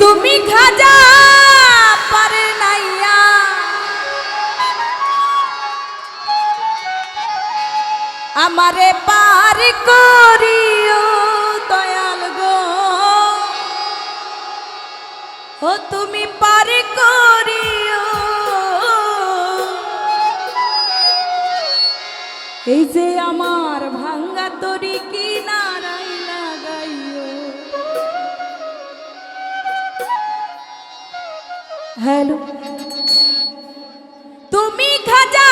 তুমি খাজা পারে নাইয়া। আমারে পার করিও দয়াল গো। ও তুমি পার করিও। এই যে আমার ভাঙ্গা তরি কি হ্যালো। তুমি খাজা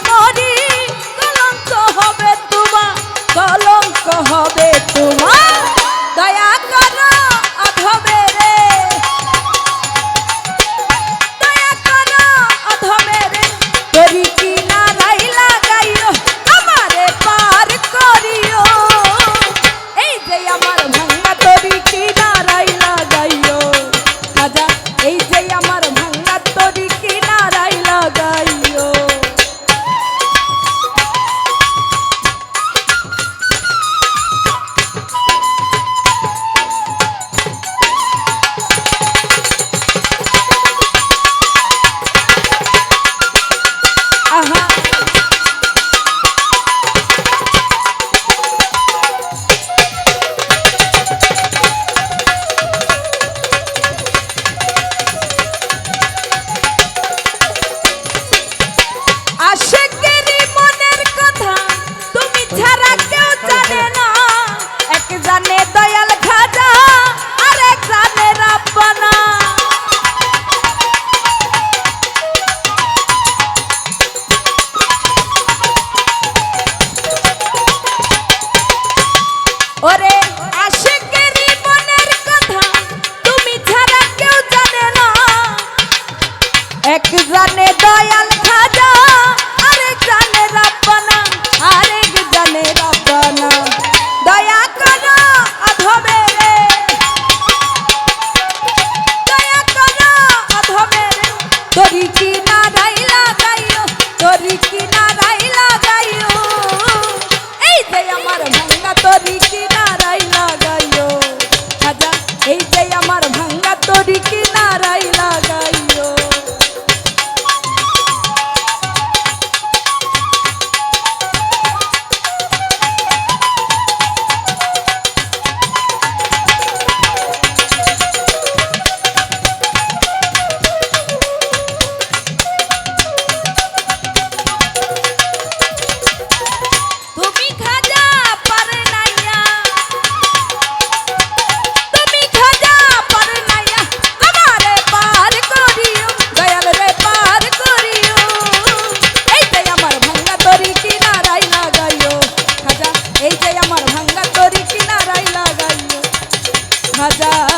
যে আমার ভাঙ্গা তরি হাজার